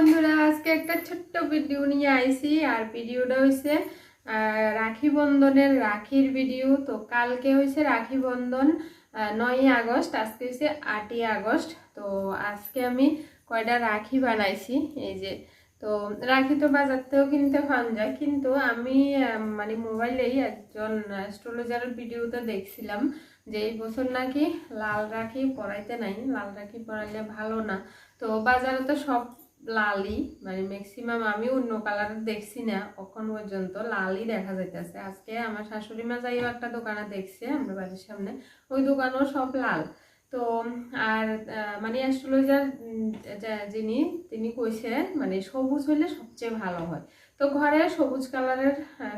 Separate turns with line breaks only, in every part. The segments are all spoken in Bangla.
বন্ধুরা, আজকে একটা ছোট্ট ভিডিও নিয়ে আইছি। আর ভিডিওটা হয়েছে রাখি বন্ধনের রাখির ভিডিও তো কালকে হয়েছে রাখি বন্ধন নয়ই আগস্ট, আজকে হয়েছে আটই আগস্ট। তো আজকে আমি কয়টা রাখি বানাইছি, এই যে। তো রাখি তো বাজার থেকেও কিনতে পাওয়া যায়, কিন্তু আমি মানে মোবাইলেই একজন অ্যাস্ট্রোলজারের ভিডিওতে দেখছিলাম যে এই বছর নাকি লাল রাখি পরাইতে নাই। লাল রাখি পরাইলে ভালো না। তো বাজারে তো সব লালই মানে ম্যাক্সিমাম আমি অন্য কালার দেখছি না, এখন পর্যন্ত লালই দেখা যাইতেছে। আজকে আমার শাশুড়ি মা যাইও একটা দোকানে দেখছে, আমরা বাড়ির সামনে। ওই দোকানও সব লাল। তো, আর মানে অ্যাস্ট্রোলজার যিনি, তিনি কইছে মানে সবুজ হইলে সবচেয়ে ভালো হয়। তো ঘরে সবুজ কালারের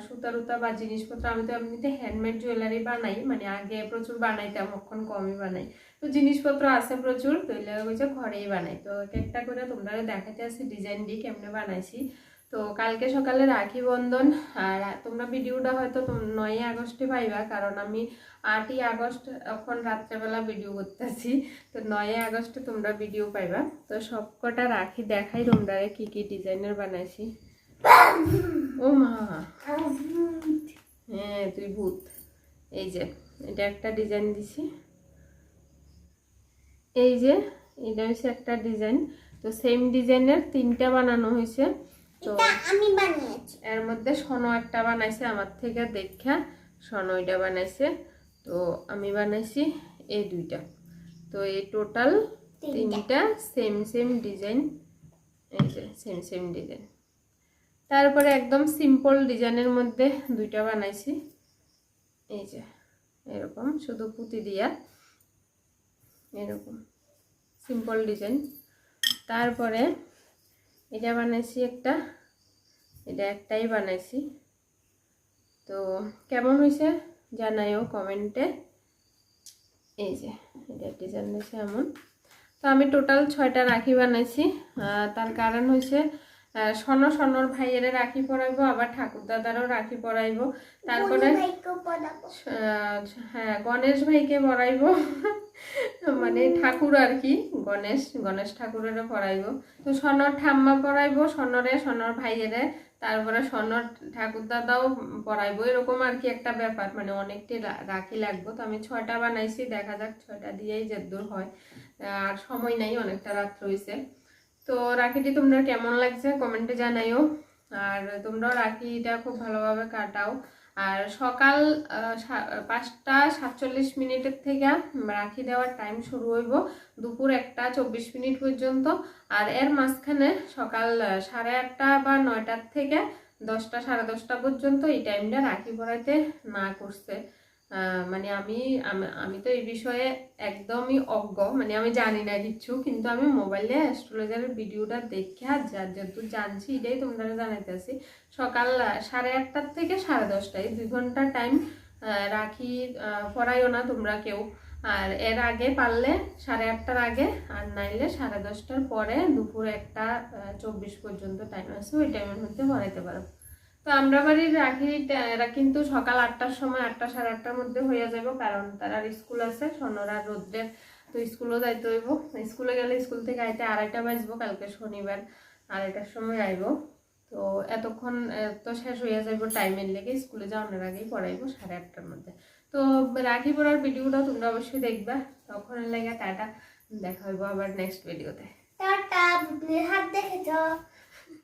সুতা রুতা বা জিনিসপত্র, আমি তো এমনিতে হ্যান্ডমেড জুয়েলারি বানাই মানে আগে প্রচুর বানাইতাম, এখন কমই বানাই। তো জিনিসপত্র আছে প্রচুর, তো এগুলো হচ্ছে ঘরেই বানাই। তো এক একটা করে তোমরা দেখাতে আসি ডিজাইন দিয়ে কেমনে বানাইছি। তো কালকে সকালে রাখি বন্ধন, আর তোমরা ভিডিওটা হয়তো নয়ই আগস্টে পাইবা, কারণ আমি আটই আগস্ট এখন রাত্রেবেলা ভিডিও করতেছি। তো নয়ই আগস্টে তোমরা ভিডিও পাইবা। তো সব কটা রাখি দেখাই তোমরা কি কি ডিজাইনের বানাইছি। ও মা। হ্যাঁ তুই ভূত। এই যে এটা একটা ডিজাইন দিছি। এই যে এটা হচ্ছে একটা ডিজাইন তো সেম ডিজাইনের তিনটা বানানো হয়েছে তো
আমি বানিয়েছি।
এর মধ্যে সনো একটা বানাইছে আমার থেকে দেখা সনো এটা বানাইছে। তো আমি বানাইছি এই দুইটা। তো এই টোটাল তিনটা। সেম সেম ডিজাইন এই যে সেম সেম ডিজাইন তারপরে একদম সিম্পল ডিজাইনের মধ্যে দুইটা বানাইছি। এই যে, এরকম, শুধু পুঁতি দিয়া। এরকম সিম্পল ডিজাইন তারপরে এটা বানাইছি একটা, এটা একটাই বানাইছি। তো কেমন হয়েছে জানাইও কমেন্টে। এই যে, এটা ডিজাইন হয়েছে এমন। তো আমি টোটাল ছয়টা রাখি বানাইছি। তার কারণ হয়েছে সন সনর ভাইয়েরা রাখি পরাইবো আবার ঠাকুর দাদারও রাখি পরাইবো। তারপরে হ্যাঁ গণেশ ভাইকে পড়াইবো মানে ঠাকুর আর কি গণেশ গণেশ ঠাকুরেরও পড়াইবো তো সনর ঠাম্মা পড়াইবো সনরে সনর ভাইয়েরে তারপরে সনর ঠাকুর দাদাও পড়াইবো এরকম আর কি একটা ব্যাপার মানে অনেকটি রাখি লাগবো। তো আমি ছয়টা বানাইছি দেখা যাক ছয়টা দিয়েই যেদূর হয়। আর সময় নাই অনেকটা রাত রয়েছে তো রাখিটি, তোমরা কেমন লাগছে? কমেন্টে জানাইও। আর তোমরাও রাখিটা খুব ভালোভাবে কাটাও। আর সকাল পাঁচটা সাতচল্লিশ মিনিটের থেকে রাখি দেওয়ার টাইম শুরু হইব দুপুর একটা চব্বিশ মিনিট পর্যন্ত। আর এর মাঝখানে সকাল সাড়ে আটটা বা নয়টার থেকে দশটা, সাড়ে দশটা পর্যন্ত এই টাইমটা রাখি পড়াইতে না করছে। মানে আমি আমি তো এই বিষয়ে একদমই অজ্ঞ। মানে আমি জানি না কিচ্ছু, কিন্তু আমি মোবাইলে অ্যাস্ট্রোলজারের ভিডিওটা দেখে আর যা, যতদূর জানছি এটাই তোমরা জানাইতেছি সকাল, সাড়ে আটটার থেকে সাড়ে দশটায়, দুই ঘণ্টা টাইম রাখি পড়াইও না তোমরা কেউ। আর এর আগে পারলে সাড়ে আটটার আগে, আর নাইলে সাড়ে দশটার পরে দুপুর একটা চব্বিশ পর্যন্ত টাইম আছে, ওই টাইমের মধ্যে পড়াইতে পারো। তো আমরা বাড়ির রাখি, এরা কিন্তু সকাল আটটার সময় আটটা সাড়ে আটটার মধ্যে হয়ে যাব কারণ তার স্কুল আছে সোনরা রোদ্রের তো স্কুলও যাইতে হইব। স্কুলে গেলে স্কুল থেকে আইতে আড়াইটা বাজবো, কালকে শনিবার আড়াইটার সময় আইব। তো এতক্ষণ তো শেষ হয়ে যাইব টাইমের লেগে, স্কুলে যাওয়ার আগেই পড়াইবো সাড়ে আটটার মধ্যে। তো রাখি পড়ার ভিডিওটা তোমরা অবশ্যই দেখবা। তখন লেগে টাটা, দেখা হইব আবার নেক্সট ভিডিওতে
টাটা দেখেছ?